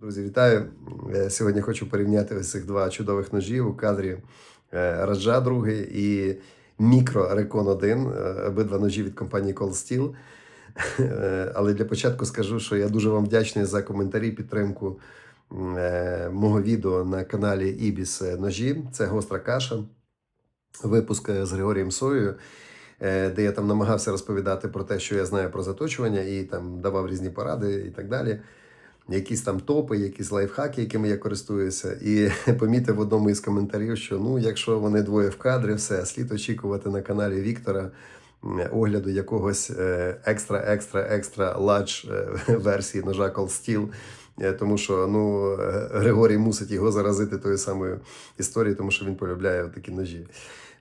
Друзі, вітаю! Е, Сьогодні хочу порівняти ось цих два чудових ножі у кадрі е, Раджа другий і Мікро Recon 1, е, обидва ножі від компанії Cold Steel. Але для початку скажу, що я дуже вам вдячний за коментарі, підтримку мого відео на каналі Ібіс Ножі. Це гостра каша, випуск з Григорієм Соєю, е, де я там намагався розповідати про те, що я знаю про заточування, і там давав різні поради і так далі. Якісь там топи, якісь лайфхаки, якими я користуюся, і помітив в одному із коментарів, що ну, якщо вони двоє в кадрі, все слід очікувати на каналі Віктора огляду якогось е, екстра, екстра, екстра ладж е, версії ножа Cold Steel. Е, Тому що ну, Григорій мусить його заразити тою самою історією, тому що він полюбляє такі ножі.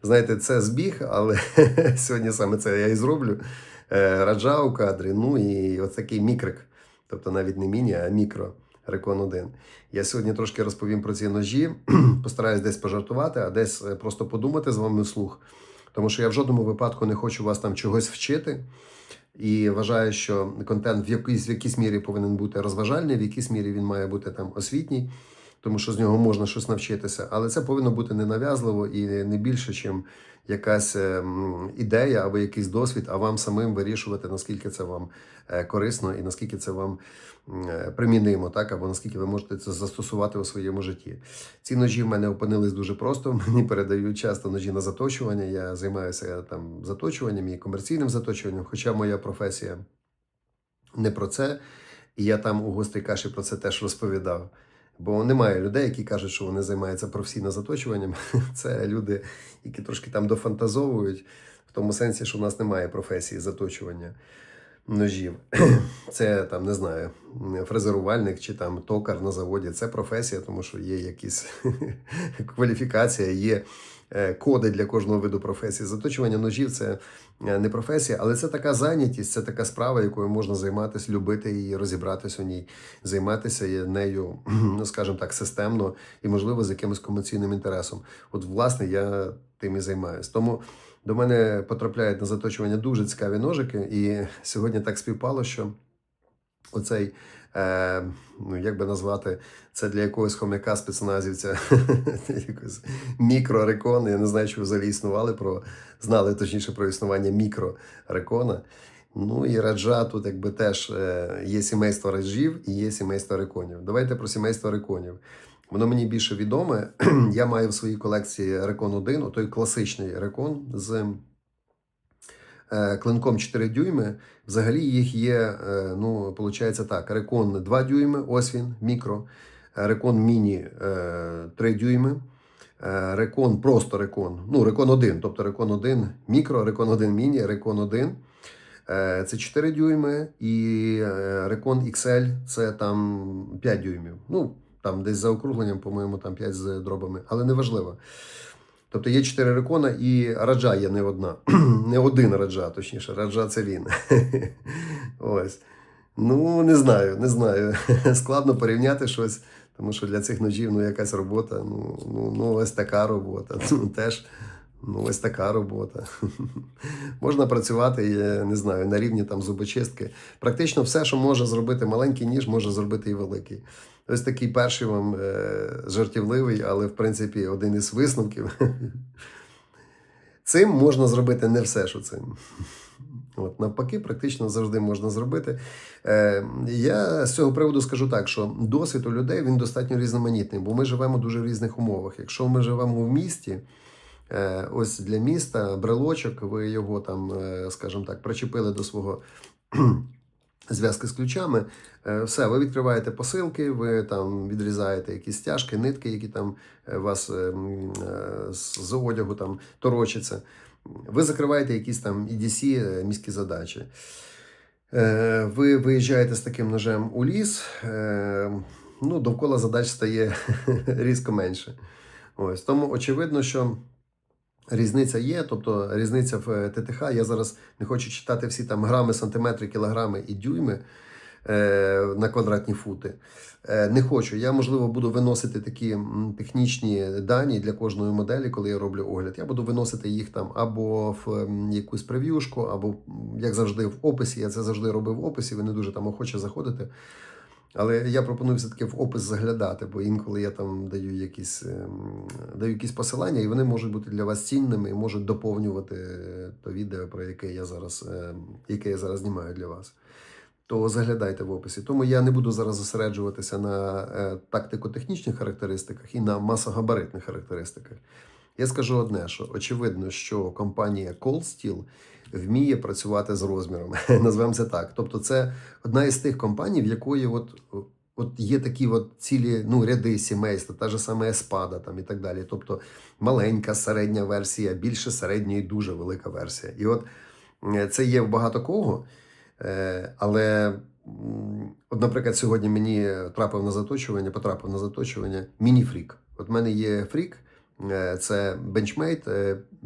Знаєте, це збіг, але сьогодні саме це я і зроблю. Раджа у кадрі, ну і ось такий мікрик. Тобто навіть не міні, а мікро Рекон 1. Я сьогодні трошки розповім про ці ножі, постараюсь десь пожартувати, а десь е, просто подумати з вами вслух. Тому що я в жодному випадку не хочу вас там чогось вчити. І вважаю, що контент в якійсь, в якійсь мірі повинен бути розважальний, в якійсь мірі він має бути там освітній, тому що з нього можна щось навчитися. Але це повинно бути ненав'язливо і не більше, чим якась ем, ідея або якийсь досвід, а вам самим вирішувати, наскільки це вам е, корисно і наскільки це вам е, примінимо, так або наскільки ви можете це застосувати у своєму житті. Ці ножі в мене опинились дуже просто. Мені передають часто ножі на заточування. Я займаюся там заточуванням і комерційним заточуванням, хоча моя професія не про це. І я там у гострій каші про це теж розповідав. Бо немає людей, які кажуть, що вони займаються професійно заточуванням. Це люди, які трошки там дофантазовують, в тому сенсі, що в нас немає професії заточування ножів. Це там не знаю, фрезерувальник чи там токар на заводі. Це професія, тому що є якісь кваліфікація, є коди для кожного виду професії. Заточування ножів це е, не професія, але це така зайнятість, це така справа, якою можна займатися, любити її, розібратися у ній, займатися нею, ну скажімо так, системно і, можливо, з якимось комерційним інтересом. От, власне, я тим і займаюся. Тому до мене потрапляють на заточування дуже цікаві ножики, і сьогодні так співпало, що оцей. Е, ну, як би назвати, це для якогось хомяка спецназівця, якось мікрорекон. Я не знаю, чи взагалі існували про, знали точніше про існування мікрорекона. Ну і раджа тут якби теж е, є сімейство раджів і є сімейство реконів. Давайте про сімейство реконів. Воно мені більше відоме. Я маю в своїй колекції Рекон 1, той класичний рекон з клинком 4 дюйми. Взагалі їх є, е, ну, виходить так: рекон 2 дюйми, ось він, мікро, рекон міні е, 3 дюйми. е, Рекон, просто рекон, ну, рекон 1, тобто рекон 1 мікро, рекон 1 міні, рекон 1. Е, Це 4 дюйми, і е, рекон XL це там 5 дюймів. Ну, там десь за округленням, по-моєму, там 5 з дробами, але не важливо. Тобто є 4 рекона і раджа є не одна. не один раджа, точніше, раджа це він. Ось. Ну, не знаю, не знаю. Складно порівняти щось, тому що для цих ножів ну, якась робота. Ну, ну, ну ось така робота. Ну, теж. Ну, ось така робота. Можна працювати, я не знаю, на рівні там зубочистки. Практично все, що може зробити маленький ніж, може зробити і великий. Ось такий перший вам е, жартівливий, але в принципі один із висновків. Цим можна зробити не все, що цим. От, навпаки, практично завжди можна зробити. Е, я з цього приводу скажу так, що досвід у людей він достатньо різноманітний, бо ми живемо дуже в різних умовах. Якщо ми живемо в місті, ось для міста брелочок, ви його там, е, скажімо так, причепили до свого. Зв'язки з ключами, Е, все, ви відкриваєте посилки, ви там відрізаєте якісь стяжки, нитки, які там е, вас е, е, з одягу там торочаться. Ви закриваєте якісь там EDC, е, міські задачі. Е, Ви виїжджаєте з таким ножем у ліс, е, ну, довкола задач стає різко менше. Ось Тому очевидно, що. Різниця є, тобто різниця в ТТХ. Я зараз не хочу читати всі там грами, сантиметри, кілограми і дюйми е, на квадратні фути. Е, не хочу. Я, можливо, буду виносити такі технічні дані для кожної моделі, коли я роблю огляд. Я буду виносити їх там або в якусь прев'юшку, або, як завжди, в описі. Я це завжди робив в описі, ви не дуже там охоче заходите. Але я пропоную все-таки в опис заглядати, бо інколи я там даю якісь, ем, даю якісь посилання, і вони можуть бути для вас цінними і можуть доповнювати е, то відео, про яке я зараз, ем, яке я зараз знімаю для вас. То заглядайте в описі. Тому я не буду зараз зосереджуватися на е, тактико-технічних характеристиках і на масогабаритних характеристиках. Я скажу одне, що очевидно, що компанія Cold Steel вміє працювати з розміром. Назвемо це так. Тобто, це одна із тих компаній, в якої от, от є такі от цілі ну, ряди сімейства, та ж саме Еспада там і так далі. Тобто маленька, середня версія, більше середньої, дуже велика версія. І от е, це є в багато кого. Е, Але, от, наприклад, сьогодні мені трапив на заточування, потрапив на заточування міні-фрік. От в мене є фрік, е, це бенчмейт,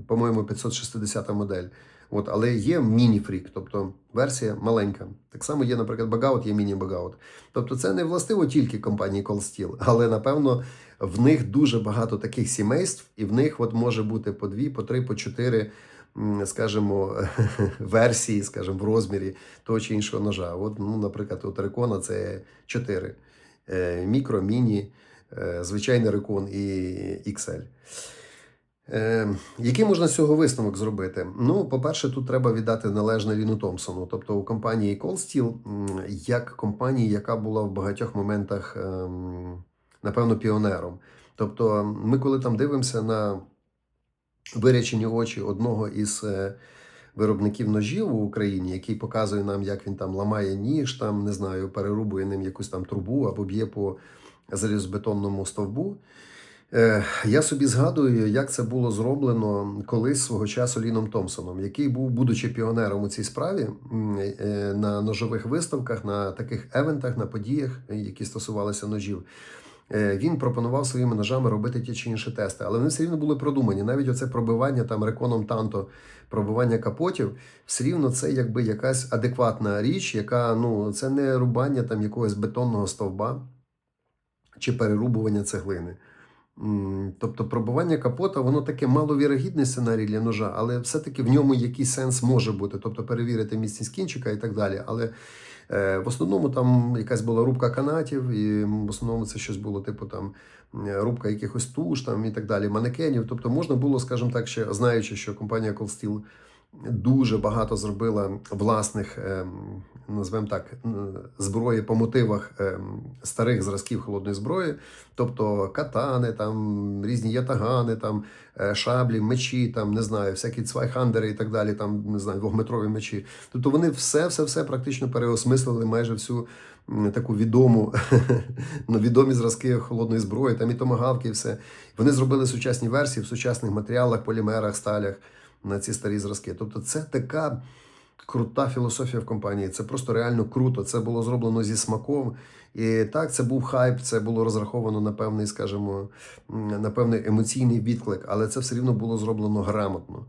по-моєму, 560 модель. От, але є міні-фрік, тобто версія маленька. Так само є, наприклад, багаут, є міні-багаут. Тобто це не властиво тільки компанії Cold Steel, але напевно в них дуже багато таких сімейств, і в них от може бути по дві, по три, по чотири, скажімо, версії, скажімо, в розмірі того чи іншого ножа. От, ну, наприклад, у Рекона це 4. Е, Мікро, міні, е, звичайний Рекон і XL. Е, який можна з цього висновок зробити? Ну, по-перше, тут треба віддати належне Ліну Томпсону. Тобто у компанії м, як компанії, яка була в багатьох моментах, ем, напевно, піонером. Тобто, ми, коли там дивимося на вирячені очі одного із е, виробників ножів у Україні, який показує нам, як він там ламає ніж, там не знаю, перерубує ним якусь там трубу або б'є по залізобетонному стовбу. Е, Я собі згадую, як це було зроблено колись свого часу Ліном Томпсоном, який був, будучи піонером у цій справі, е, на ножових виставках, на таких евентах, на подіях, які стосувалися ножів. е, Він пропонував своїми ножами робити ті чи інші тести, але вони все рівно були продумані. Навіть оце пробивання там реконом танто, пробивання капотів, все рівно це якби якась адекватна річ, яка ну це не рубання там якогось бетонного стовба чи перерубування цеглини. Тобто пробування капота, воно таке маловірогідний сценарій для ножа, але все-таки в ньому якийсь сенс може бути. Тобто перевірити міцність кінчика і так далі. Але е, в основному там якась була рубка канатів, і в основному це щось було типу там рубка якихось туш там і так далі, манекенів. Тобто можна було, скажімо так, ще знаючи, що компанія Cold Steel дуже багато зробила власних, ем, назвемо так, зброї по мотивах ем, старих зразків холодної зброї, тобто катани, там різні ятагани, там е, шаблі, мечі, там не знаю, всякі цвайхандери і так далі, там не знаю, двохметрові мечі. Тобто вони все, все, все практично переосмислили майже всю таку відому, ну, відомі зразки холодної зброї, там і томагавки, і все. Вони зробили сучасні версії в сучасних матеріалах, полімерах, сталях на ці старі зразки. Тобто, це така крута філософія в компанії. Це просто реально круто. Це було зроблено зі смаком. І так, це був хайп, це було розраховано на певний, скажімо, на певний емоційний відклик, але це все рівно було зроблено грамотно.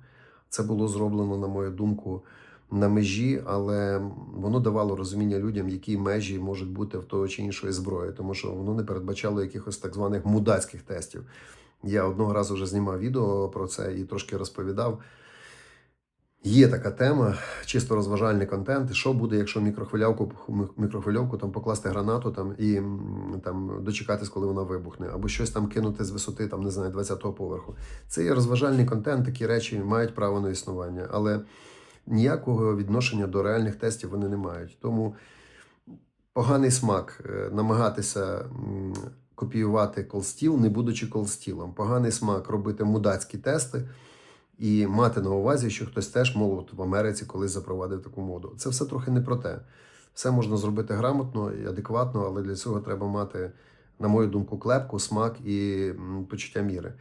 Це було зроблено, на мою думку, на межі, але воно давало розуміння людям, які межі можуть бути в того чи іншої зброї, тому що воно не передбачало якихось так званих мудацьких тестів. Я одного разу вже знімав відео про це і трошки розповідав. Є така тема, чисто розважальний контент. Що буде, якщо мікрохвильовку, мікрохвильовку там покласти гранату там і там дочекатись, коли вона вибухне, або щось там кинути з висоти, там не знаю, 20-го поверху. Це є розважальний контент, такі речі мають право на існування, але ніякого відношення до реальних тестів вони не мають. Тому поганий смак е, намагатися копіювати колстіл, не будучи колстілом. Поганий смак робити мудацькі тести і мати на увазі, що хтось теж, мов, в Америці колись запровадив таку моду. Це все трохи не про те. Все можна зробити грамотно і адекватно, але для цього треба мати, на мою думку, клепку, смак і почуття міри.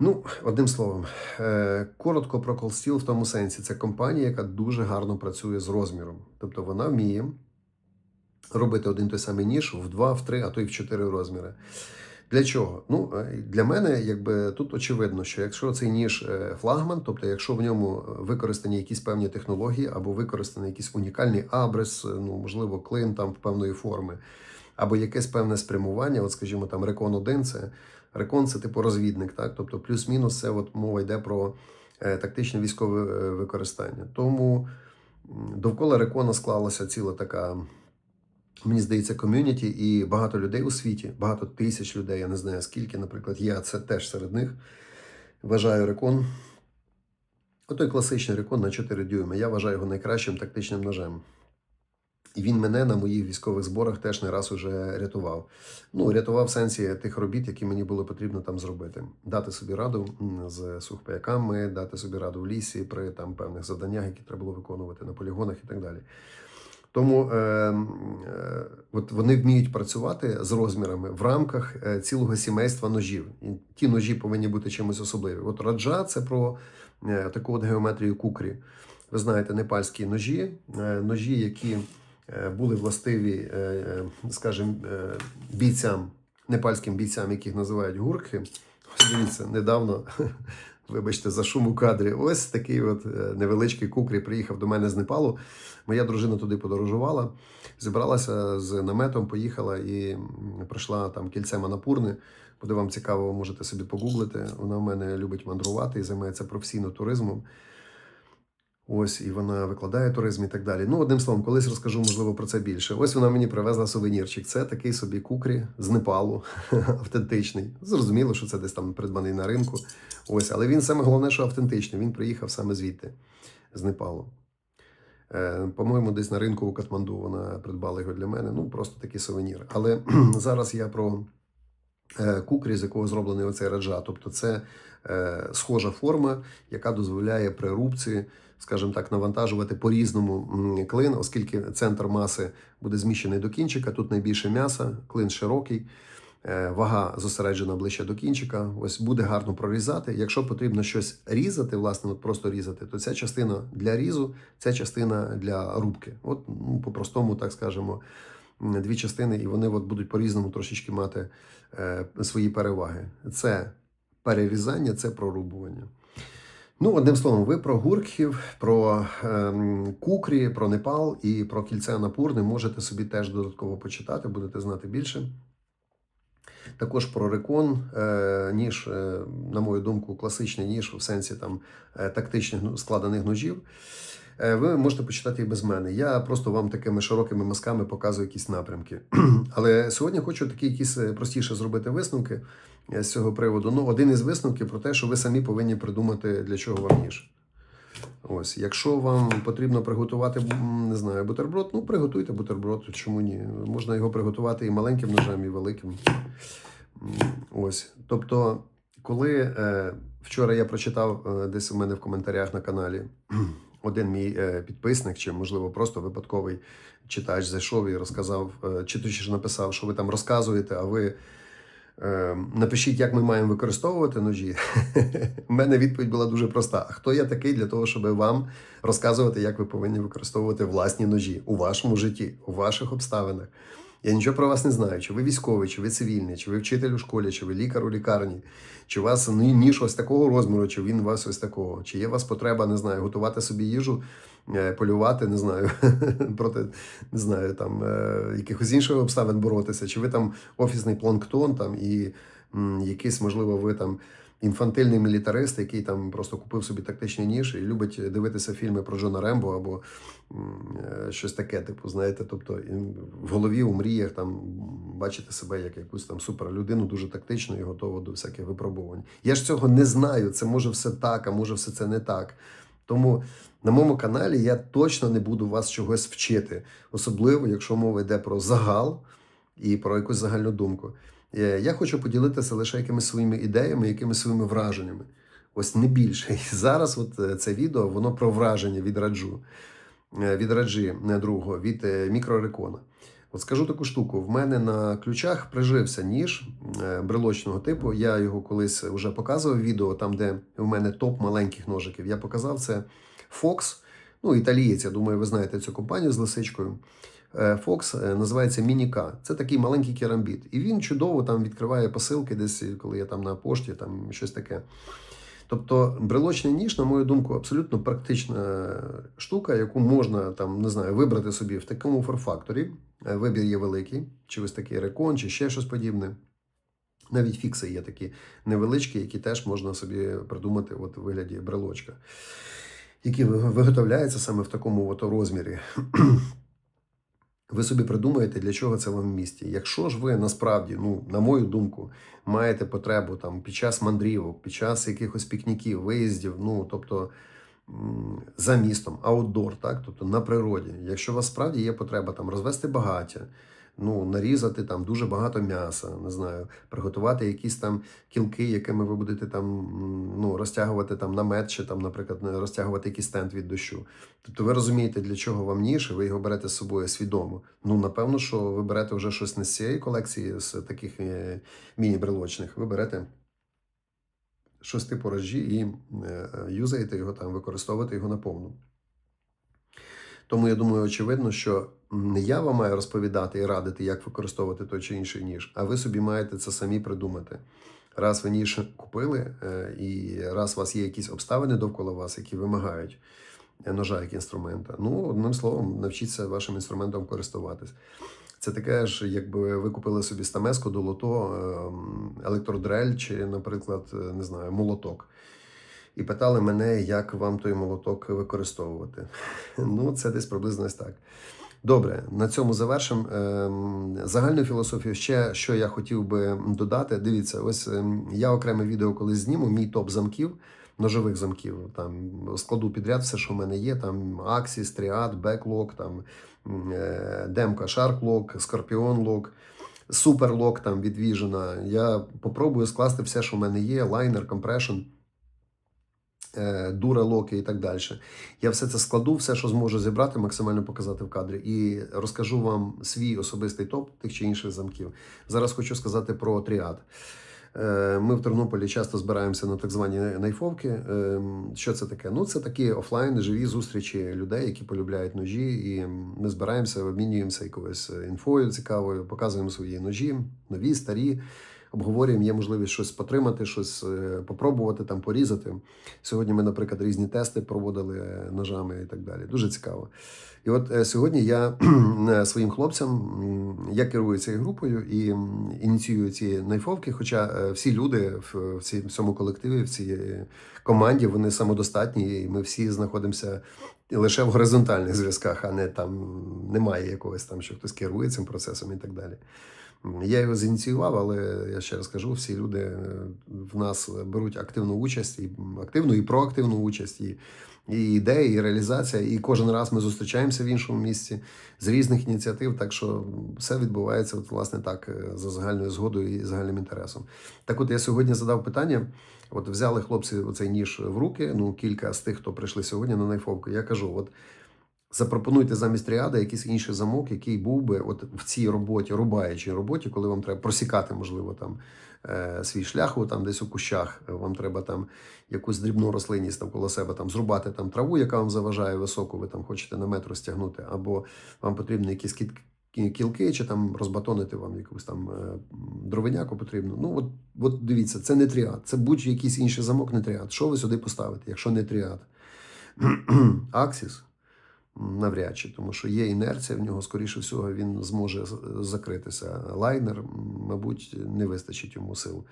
Ну, одним словом, е, коротко про Колстіл в тому сенсі. Це компанія, яка дуже гарно працює з розміром. Тобто вона вміє робити один той самий ніж в два, в три, а то й в чотири розміри. Для чого? Ну, е, для мене, якби тут очевидно, що якщо цей ніж е, флагман, тобто якщо в ньому використані якісь певні технології, або використаний якийсь унікальний абрис, е, ну можливо, клин там в певної форми, або якесь певне спрямування, от скажімо, там Рекон 1 це Рекон це типу розвідник, так? Тобто плюс-мінус це от мова йде про тактичне військове використання. Тому довкола Рекона склалася ціла така мені здається, ком'юніті і багато людей у світі, багато тисяч людей, я не знаю скільки, наприклад, я це теж серед них. Вважаю рекон. Отой класичний рекон на 4 дюйми. Я вважаю його найкращим тактичним ножем. І він мене на моїх військових зборах теж не раз уже рятував. Ну, рятував в сенсі тих робіт, які мені було потрібно там зробити. Дати собі раду з сухпаяками, дати собі раду в лісі при там певних заданнях, які треба було виконувати на полігонах і так далі. Тому е, е, от вони вміють працювати з розмірами в рамках е, цілого сімейства ножів. І ті ножі повинні бути чимось особливі. От раджа це про е, таку от геометрію кукрі. Ви знаєте, непальські ножі, е, ножі, які е, були властиві, е, е, скажімо, е, бійцям, непальським бійцям, яких називають гуркхи. Ось дивіться, недавно, вибачте, за шум у кадрі. Ось такий от е, невеличкий кукрі приїхав до мене з Непалу. Моя дружина туди подорожувала, зібралася з наметом, поїхала і прийшла там кільце Манапурни. Буде вам цікаво, можете собі погуглити. Вона в мене любить мандрувати і займається професійно туризмом. Ось, і вона викладає туризм і так далі. Ну, одним словом, колись розкажу, можливо, про це більше. Ось вона мені привезла сувенірчик. Це такий собі кукрі з Непалу, автентичний. Зрозуміло, що це десь там придбаний на ринку. Ось, але він саме головне, що автентичний. Він приїхав саме звідти, з Непалу. Е, по-моєму, десь на ринку у Катманду вона придбала його для мене. Ну, просто такий сувенір. Але зараз я про е, кукрі, з якого зроблений оцей раджа. Тобто це е, схожа форма, яка дозволяє при рубці, скажімо так, навантажувати по-різному клин, оскільки центр маси буде зміщений до кінчика. Тут найбільше м'яса, клин широкий. е, Вага зосереджена ближче до кінчика. Ось буде гарно прорізати. Якщо потрібно щось різати, власне, от просто різати, то ця частина для різу, ця частина для рубки. От ну, по-простому, так скажемо, дві частини, і вони от будуть по-різному трошечки мати е, свої переваги. Це перерізання, це прорубування. Ну, одним словом, ви про гуркхів, про ем, кукрі, про Непал і про кільце Напурни можете собі теж додатково почитати, будете знати більше. Також про рекон, е, ніж, е, на мою думку, класичний ніж в сенсі там е, тактичних ну, складених ножів. Ви можете почитати і без мене. Я просто вам такими широкими мазками показую якісь напрямки. Але сьогодні хочу такі якісь простіше зробити висновки з цього приводу. Ну, один із висновків про те, що ви самі повинні придумати, для чого вам ніж. Ось, якщо вам потрібно приготувати, не знаю, бутерброд, ну приготуйте бутерброд, чому ні? Можна його приготувати і маленьким ножем, і великим. Ось. Тобто, коли е, вчора я прочитав е, десь у мене в коментарях на каналі, один мій е, підписник, чи, можливо, просто випадковий читач зайшов і розказав, е, чи точніше написав, що ви там розказуєте, а ви. Е, Напишіть, як ми маємо використовувати ножі. У мене відповідь була дуже проста. Хто я такий для того, щоб вам розказувати, як ви повинні використовувати власні ножі у вашому житті, у ваших обставинах? Я нічого про вас не знаю. Чи ви військовий, чи ви цивільний, чи ви вчитель у школі, чи ви лікар у лікарні, чи у вас ніж ось такого розміру, чи він у вас ось такого, чи є у вас потреба, не знаю, готувати собі їжу, полювати, не знаю, проти не знаю, там е, якихось інших обставин боротися, чи ви там офісний планктон, там і якийсь, можливо, ви там інфантильний мілітарист, який там просто купив собі тактичний ніж і любить дивитися фільми про Джона Рембо або е, щось таке, типу, знаєте, тобто в голові у мріях там бачите себе як якусь там суперлюдину, дуже тактичну і готову до всяких випробувань. Я ж цього не знаю. Це може все так, а може все це не так. Тому на моєму каналі я точно не буду вас чогось вчити, особливо якщо мова йде про загал і про якусь загальну думку. Е, Я хочу поділитися лише якимись своїми ідеями, якимись своїми враженнями. Ось не більше. І зараз от е, це відео воно про враження від раджу, Е, від раджі, не другого, від мікрорекона. От скажу таку штуку: в мене на ключах прижився ніж е, брелочного типу. Я його колись вже показував відео, там, де в мене топ маленьких ножиків. Я показав це Fox, ну, італієць, я думаю, ви знаєте цю компанію з лисичкою. Е, Fox е, називається Мініка. Це такий маленький керамбіт. І він чудово там відкриває посилки, десь коли я там на пошті, там щось таке. Тобто брелочний ніж, на мою думку, абсолютно практична штука, яку можна там, не знаю, вибрати собі в такому форм-факторі. Е, Вибір є великий, чи ось такий рекон, чи ще щось подібне. Навіть фікси є такі невеличкі, які теж можна собі придумати от у вигляді брелочка, які виготовляються саме в такому от розмірі. ви собі придумаєте, для чого це вам в місті. Якщо ж ви насправді, ну, на мою думку, маєте потребу там під час мандрівок, під час якихось пікніків, виїздів, ну тобто за містом, аутдор, так, тобто на природі. Якщо у вас справді є потреба там розвести багаття, ну, нарізати там дуже багато м'яса, не знаю, приготувати якісь там кілки, якими ви будете там ну, розтягувати там намет, чи там, наприклад, розтягувати якийсь стенд від дощу. Тобто ви розумієте, для чого вам ніж, і ви його берете з собою свідомо. Ну, напевно, що ви берете вже щось не з цієї колекції, з таких е, міні-брелочних, ви берете щось типу і е, юзаєте його там, використовуєте його наповну. Тому я думаю, очевидно, що не я вам маю розповідати і радити, як використовувати той чи інший ніж, а ви собі маєте це самі придумати. Раз ви ніж купили, е, і раз у вас є якісь обставини довкола вас, які вимагають е, ножа як інструмента. Ну, одним словом, навчіться вашим інструментом користуватись. Це таке ж, якби ви купили собі стамеску, долото, ем, електродрель чи, наприклад, е, не знаю, молоток. І питали мене, як вам той молоток використовувати. Ну, це десь приблизно ось так. Добре, на цьому завершимо. Ем, Загальну філософію ще, що я хотів би додати. Дивіться, ось ем, я окреме відео колись зніму, мій топ замків, ножових замків. Там складу підряд все, що в мене є. Там Axis, Triad, Backlog, там е, Демка, Shark Скорпіон Lock, Суперлок там від Vision. Я попробую скласти все, що в мене є: лайнер, компрешн дура локи і так далі. Я все це складу, все, що зможу зібрати, максимально показати в кадрі, і розкажу вам свій особистий топ тих чи інших замків. Зараз хочу сказати про тріад. Е, Ми в Тернополі часто збираємося на так звані найфовки. Е, Що це таке? Ну, це такі офлайн, живі зустрічі людей, які полюбляють ножі, і ми збираємося, обмінюємося якоюсь інфою цікавою, показуємо свої ножі, нові, старі обговорюємо, є можливість щось потримати, щось е, попробувати там порізати. Сьогодні ми, наприклад, різні тести проводили е, ножами і так далі. Дуже цікаво. І от е, сьогодні я е, своїм хлопцям я керую цією групою і ініціюю ці найфовки. Хоча е, всі люди в, цьому колективі, в цій команді, вони самодостатні, і ми всі знаходимося лише в горизонтальних зв'язках, а не там немає якогось там, що хтось керує цим процесом і так далі. Я його зініціював, але я ще раз кажу, всі люди в нас беруть активну участь, і активну і проактивну участь, і, і ідеї, і реалізація. І кожен раз ми зустрічаємося в іншому місці з різних ініціатив. Так що все відбувається, от, власне, так, е, за загальною згодою і загальним інтересом. Так от я сьогодні задав питання: от взяли хлопці оцей ніж в руки, ну кілька з тих, хто прийшли сьогодні на найфовку. Я кажу: от. Запропонуйте замість ріада якийсь інший замок, який був би от в цій роботі, рубаючій роботі, коли вам треба просікати, можливо, там е, свій шлях, там десь у кущах. Вам треба там якусь дрібну рослинність коло себе там зрубати там траву, яка вам заважає високу, ви там хочете на метр розтягнути, або вам потрібні якісь кілки, чи там розбатонити вам якусь там е, дровиняку потрібно. Ну от, от дивіться, це не тріад, це будь-якийсь інший замок, не тріад. Що ви сюди поставите, якщо не тріад? Аксіс навряд чи, тому що є інерція в нього, скоріше всього, він зможе закритися. Лайнер, мабуть, не вистачить йому сил.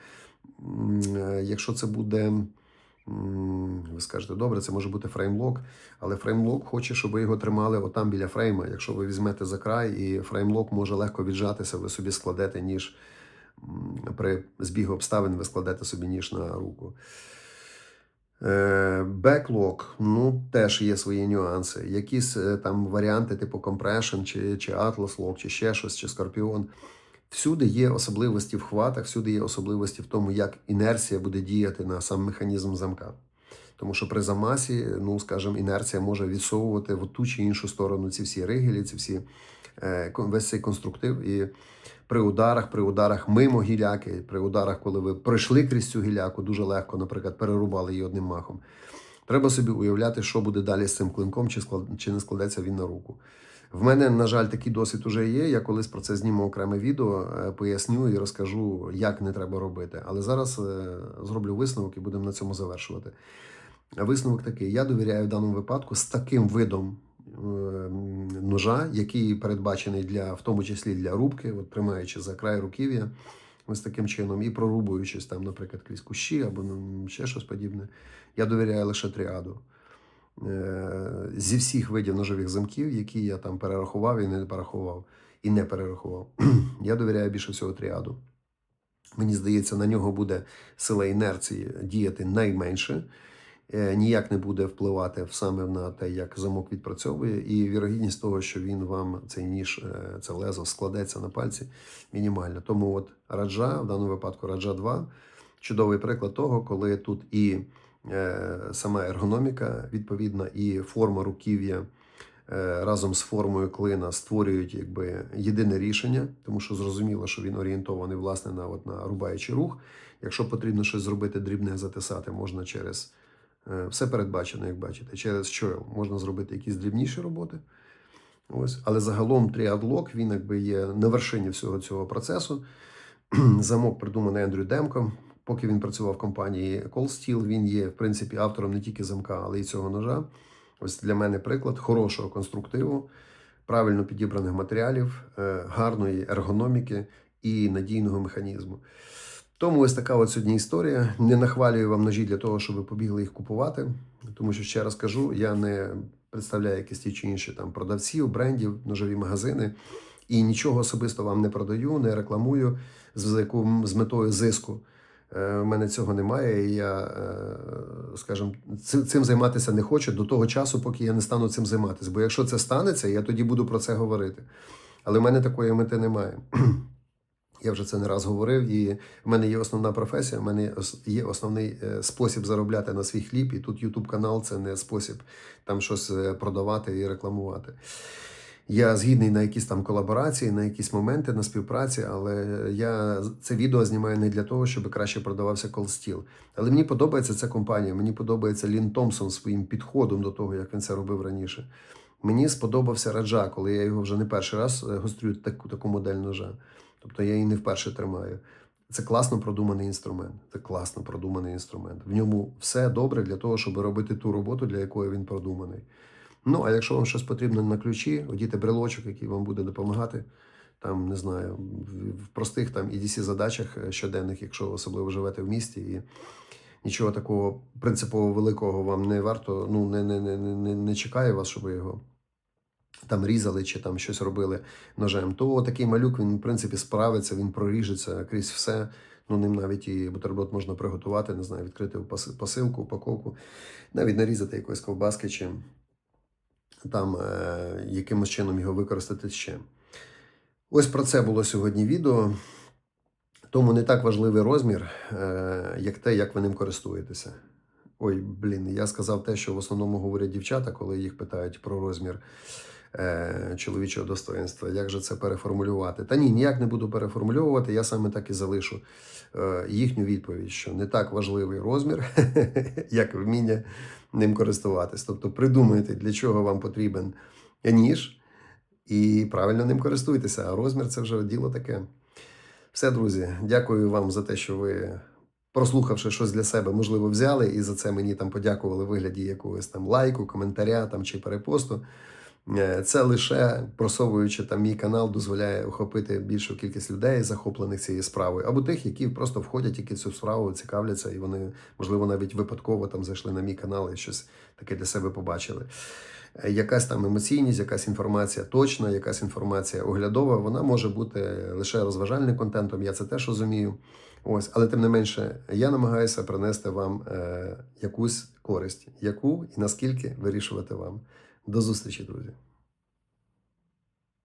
Е, Якщо це буде, ви скажете, добре, це може бути фреймлок, але фреймлок хоче, щоб ви його тримали отам біля фрейма. Якщо ви візьмете за край, і фреймлок може легко віджатися, ви собі складете ніж при збігу обставин, ви складете собі ніж на руку. Беклог, ну, теж є свої нюанси. Якісь е, там варіанти, типу Compression, чи, чи Atlas Lock, чи ще щось, чи Scorpion. Всюди є особливості в хватах, всюди є особливості в тому, як інерція буде діяти на сам механізм замка. Тому що при замасі, ну, скажімо, інерція може відсовувати в ту чи іншу сторону ці всі ригелі, ці всі е, весь цей конструктив. І при ударах, при ударах мимо гіляки, при ударах, коли ви пройшли крізь цю гіляку, дуже легко, наприклад, перерубали її одним махом. Треба собі уявляти, що буде далі з цим клинком, чи склад... чи не складеться він на руку. В мене, на жаль, такий досвід уже є. Я колись про це зніму окреме відео, е, поясню і розкажу, як не треба робити. Але зараз е, зроблю висновок і будемо на цьому завершувати. Висновок такий: я довіряю в даному випадку з таким видом ножа, який передбачений для, в тому числі для рубки, от тримаючи за край руків'я, ось таким чином, і прорубуючись там, наприклад, крізь кущі або ну, ще щось подібне. Я довіряю лише тріаду. е, зі всіх видів ножових замків, які я там перерахував і не перерахував, і не перерахував. я довіряю більше всього тріаду. Мені здається, на нього буде сила інерції діяти найменше, е, ніяк не буде впливати саме на те, як замок відпрацьовує, і вірогідність того, що він вам цей ніж, е, це лезо складеться на пальці, мінімальна. Тому от раджа, в даному випадку раджа 2, чудовий приклад того, коли тут і е, сама ергономіка відповідна, і форма руків'я е, разом з формою клина створюють якби єдине рішення, тому що зрозуміло, що він орієнтований власне на, от, на рубаючий рух. Якщо потрібно щось зробити дрібне, затисати, можна через е, все передбачено, як бачите, через чойл можна зробити якісь дрібніші роботи. Ось, але загалом тріадлок він якби є на вершині всього цього процесу. Замок придуманий Ендрю Демко. Поки він працював в компанії Cold Steel, він є, в принципі, автором не тільки замка, але й цього ножа. Ось для мене приклад хорошого конструктиву, правильно підібраних матеріалів, е, гарної ергономіки і надійного механізму. Тому ось така от сьогодні історія. Не нахвалюю вам ножі для того, щоб ви побігли їх купувати. Тому що ще раз кажу, я не представляю якісь ті чи інші там продавців, брендів, ножові магазини. І нічого особисто вам не продаю, не рекламую з, з метою зиску. Е, У мене цього немає. І я, е, скажімо, цим займатися не хочу до того часу, поки я не стану цим займатися. Бо якщо це станеться, я тоді буду про це говорити. Але в мене такої мети немає. Я вже це не раз говорив, і в мене є основна професія, в мене є основний е, спосіб заробляти на свій хліб, і тут YouTube канал це не спосіб там щось е, продавати і рекламувати. Я згідний на якісь там колаборації, на якісь моменти на співпраці, але я це відео знімаю не для того, щоб краще продавався Steel. Але мені подобається ця компанія. Мені подобається Лін Томпсон своїм підходом до того, як він це робив раніше. Мені сподобався раджа, коли я його вже не перший раз е, гострюю таку, таку модель ножа. Тобто я її не вперше тримаю. Це класно продуманий інструмент. Це класно продуманий інструмент. В ньому все добре для того, щоб робити ту роботу, для якої він продуманий. Ну, а якщо вам щось потрібно на ключі, одійте брелочок, який вам буде допомагати. Там, не знаю, в- простих там EDC задачах е, щоденних, якщо особливо живете в місті, і нічого такого принципово великого вам не варто, ну не, не, не, не, не чекає вас, щоб ви його там різали чи там щось робили ножем, то такий малюк він, в принципі, справиться, він проріжеться крізь все. Ну, ним навіть і бутерброд можна приготувати, не знаю, відкрити посилку, упаковку, навіть нарізати якоїсь ковбаски чи там е, якимось чином його використати ще. Ось про це було сьогодні відео. Тому не так важливий розмір, е, як те, як ви ним користуєтеся. Ой, блін, я сказав те, що в основному говорять дівчата, коли їх питають про розмір е, чоловічого достоинства. Як же це переформулювати? Та ні, ніяк не буду переформульовувати, я саме так і залишу е, їхню відповідь, що не так важливий розмір, як вміння ним користуватись. Тобто придумайте, для чого вам потрібен ніж, і правильно ним користуйтеся. А розмір це вже діло таке. Все, друзі, дякую вам за те, що ви, прослухавши щось для себе, можливо, взяли, і за це мені там подякували в вигляді якогось там лайку, коментаря там чи перепосту. Е, Це лише просовуючи там мій канал, дозволяє охопити більшу кількість людей, захоплених цією справою, або тих, які просто входять в цю справу, цікавляться, і вони, можливо, навіть випадково там зайшли на мій канал і щось таке для себе побачили. Е, Якась там емоційність, якась інформація точна, якась інформація оглядова, вона може бути лише розважальним контентом. Я це теж розумію. Ось, але тим не менше, я намагаюся принести вам е, якусь користь, яку і наскільки вирішувати вам. До зустрічі, друзі.